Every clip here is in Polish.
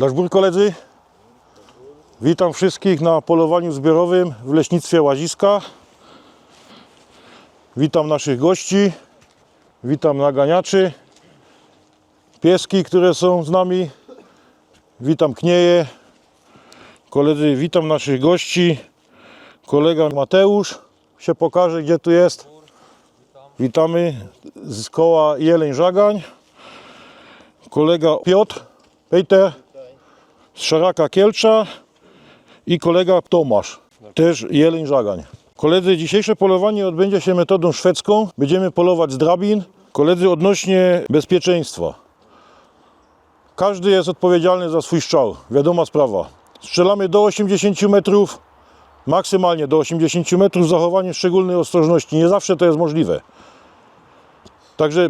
Daszbór koledzy, witam wszystkich na polowaniu zbiorowym w leśnictwie Łaziska. Witam naszych gości, witam naganiaczy, pieski, które są z nami. Witam knieje. Koledzy, witam naszych gości. Kolega Mateusz się pokaże, gdzie tu jest. Witamy z koła Jeleń Żagań. Kolega Piotr Pejter Szaraka Kielcza i kolega Tomasz, też Jeleń Żagań. Koledzy, dzisiejsze polowanie odbędzie się metodą szwedzką. Będziemy polować z drabin. Koledzy, odnośnie bezpieczeństwa. Każdy jest odpowiedzialny za swój strzał, wiadoma sprawa. Strzelamy do 80 metrów, maksymalnie do 80 metrów z zachowaniem szczególnej ostrożności. Nie zawsze to jest możliwe. Także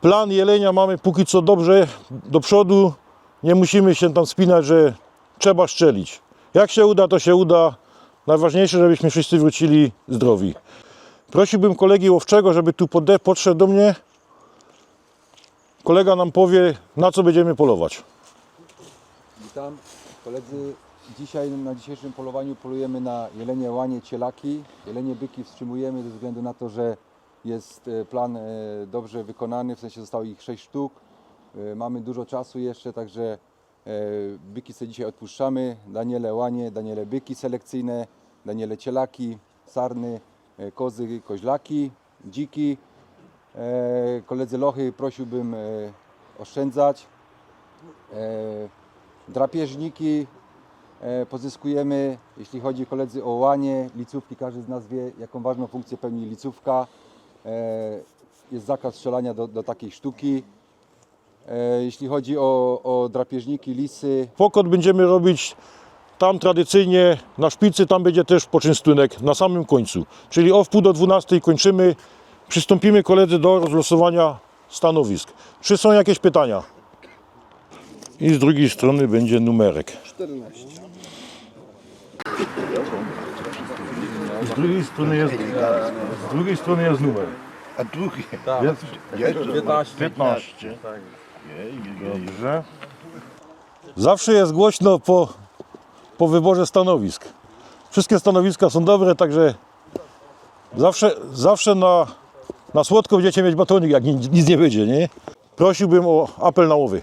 plan jelenia mamy póki co dobrze do przodu. Nie musimy się tam spinać, że trzeba strzelić. Jak się uda, to się uda. Najważniejsze, żebyśmy wszyscy wrócili zdrowi. Prosiłbym kolegi łowczego, żeby tu podszedł do mnie. Kolega nam powie, na co będziemy polować. Witam koledzy. Dzisiaj na dzisiejszym polowaniu polujemy na jelenie, łanie, cielaki. Jelenie, byki wstrzymujemy ze względu na to, że jest e, plan e, dobrze wykonany, w sensie zostało ich 6 sztuk. E, Mamy dużo czasu jeszcze, także e, byki sobie dzisiaj odpuszczamy. Daniele łanie, Daniele byki selekcyjne, Daniele cielaki, sarny, e, kozy, koźlaki, dziki. Koledzy lochy prosiłbym oszczędzać. Drapieżniki pozyskujemy, jeśli chodzi koledzy o łanie, licówki, każdy z nas wie jaką ważną funkcję pełni licówka. Jest zakaz strzelania do, do takiej sztuki. E, Jeśli chodzi o, o drapieżniki, lisy, Pokot będziemy robić tam tradycyjnie na szpicy, tam będzie też poczęstunek na samym końcu. Czyli o wpół do 12 kończymy. Przystąpimy koledzy do rozlosowania stanowisk. Czy są jakieś pytania? I z drugiej strony będzie numerek. 14. Z drugiej strony jest, z drugiej strony jest numer. A drugie? Jest Jeszcze 15. 15. Dobrze. Zawsze jest głośno po, po wyborze stanowisk. Wszystkie stanowiska są dobre, także zawsze, zawsze na, na słodko będziecie mieć batonik, jak ni- nic nie będzie, nie? Prosiłbym o apel na łowy.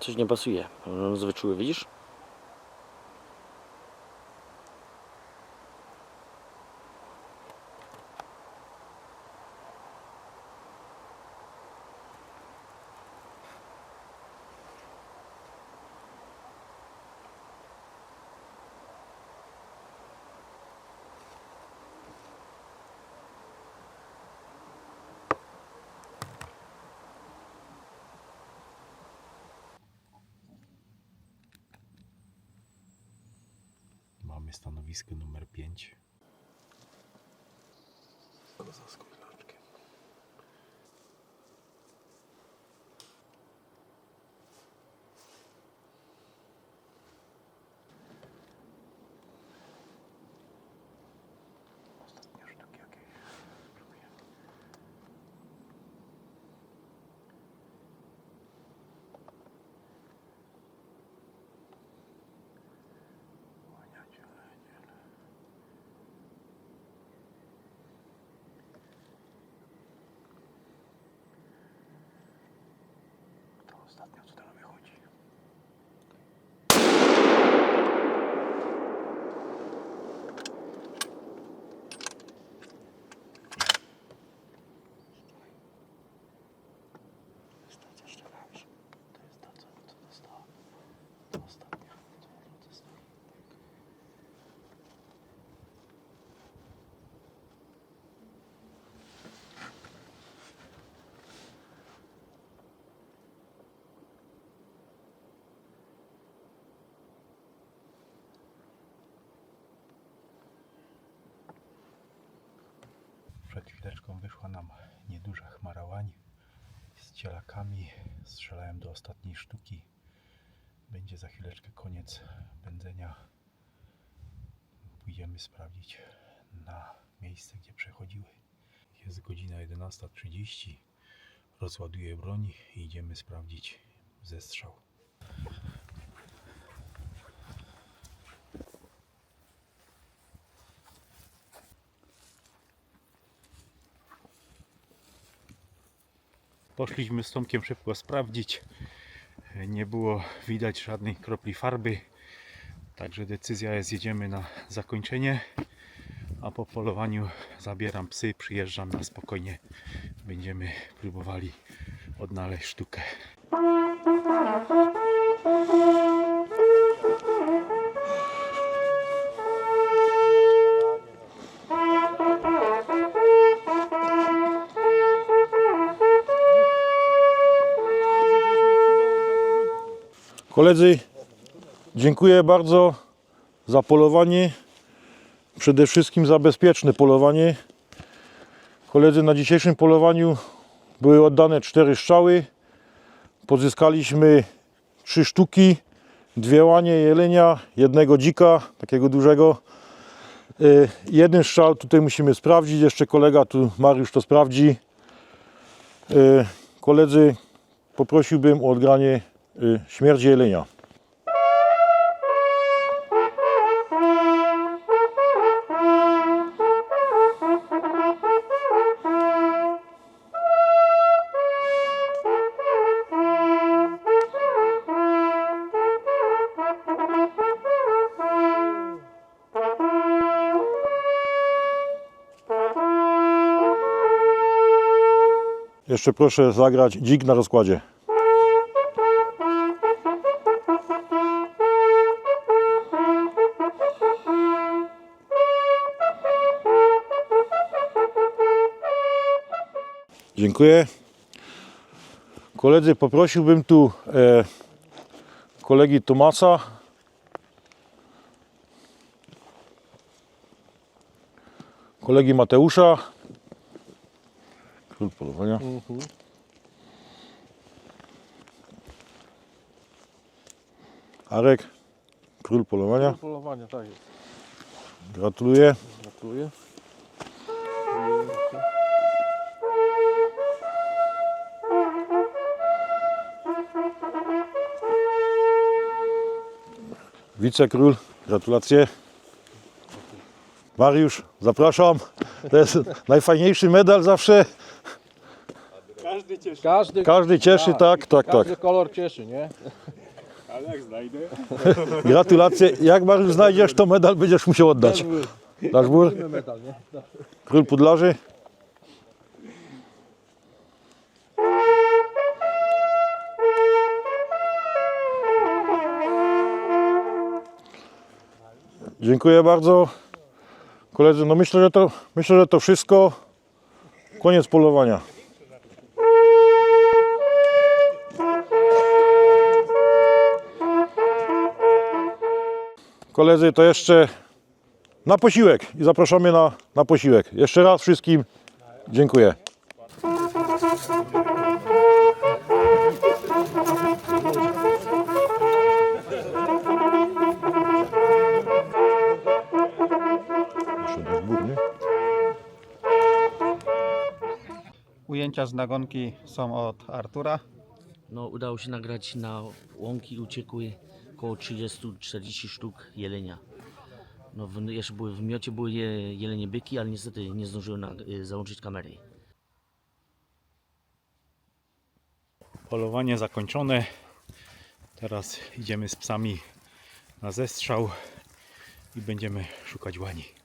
Coś nie pasuje. On jest wyczuły, widzisz? Stanowisko numer 5. Ostatnio co tam wychodzi? Przed nam nieduża chmara łań z cielakami. Strzelałem do ostatniej sztuki. Będzie za chwileczkę koniec pędzenia. Pójdziemy sprawdzić na miejsce, gdzie przechodziły. Jest godzina 11.30. Rozładuję broń i idziemy sprawdzić zestrzał. Poszliśmy z Tomkiem szybko sprawdzić. Nie było widać żadnej kropli farby. Także decyzja jest, jedziemy na zakończenie. A po polowaniu zabieram psy, przyjeżdżam na spokojnie. Będziemy próbowali odnaleźć sztukę. Koledzy, dziękuję bardzo za polowanie. Przede wszystkim za bezpieczne polowanie. Koledzy, na dzisiejszym polowaniu były oddane cztery strzały. Pozyskaliśmy trzy sztuki, dwie łanie jelenia, jednego dzika, takiego dużego. Y, Jeden strzał tutaj musimy sprawdzić, jeszcze kolega tu Mariusz to sprawdzi. Y, Koledzy, poprosiłbym o odgranie y, śmierci jelenia. Jeszcze proszę zagrać dzik na rozkładzie. Dziękuję. Koledzy, poprosiłbym tu e, kolegi Tomasa. Kolegi Mateusza. Król polowania. Arek, król polowania. Polowania, tak jest. Gratuluję. Gratuluję. Wicekról, gratulacje. Mariusz, zapraszam. To jest najfajniejszy medal zawsze. Każdy, Każdy cieszy, tak, tak, tak. każdy kolor cieszy, nie? Gratulacje. Jak Mariusz znajdziesz, to medal będziesz musiał oddać. Dasz? Medal, nie? Król Pudlarzy. Dziękuję bardzo. Koledzy, no myślę, że to, myślę, że to wszystko. Koniec polowania. Koledzy, to jeszcze na posiłek i zapraszamy na, na posiłek. Jeszcze raz wszystkim dziękuję. Jeszcze Ujęcia z nagonki są od Artura. No, udało się nagrać na łąki uciekły około 30-40 sztuk jelenia. No, w, jeszcze były, w miocie były je, jelenie byki, ale niestety nie zdążyły na, y, załączyć kamery. Polowanie zakończone. Teraz idziemy z psami na zestrzał i będziemy szukać łani.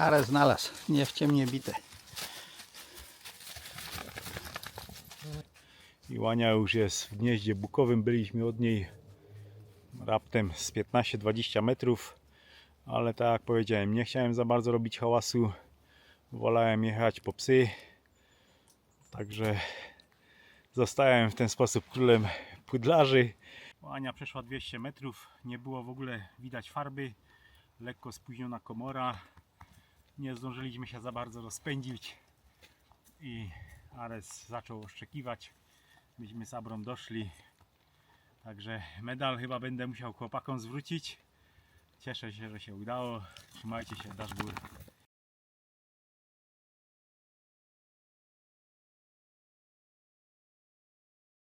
Ale znalazł, nie w ciemnie bite. I łania już jest w gnieździe bukowym. Byliśmy od niej raptem z 15-20 metrów. Ale tak jak powiedziałem, nie chciałem za bardzo robić hałasu. Wolałem jechać po psy. Także zostałem w ten sposób królem pudlarzy. Łania przeszła 200 metrów. Nie było w ogóle widać farby. Lekko spóźniona komora. Nie zdążyliśmy się za bardzo rozpędzić. I Ares zaczął oszczekiwać. Myśmy z Abrą doszli. Także medal chyba będę musiał chłopakom zwrócić. Cieszę się, że się udało. Trzymajcie się, dasz góry.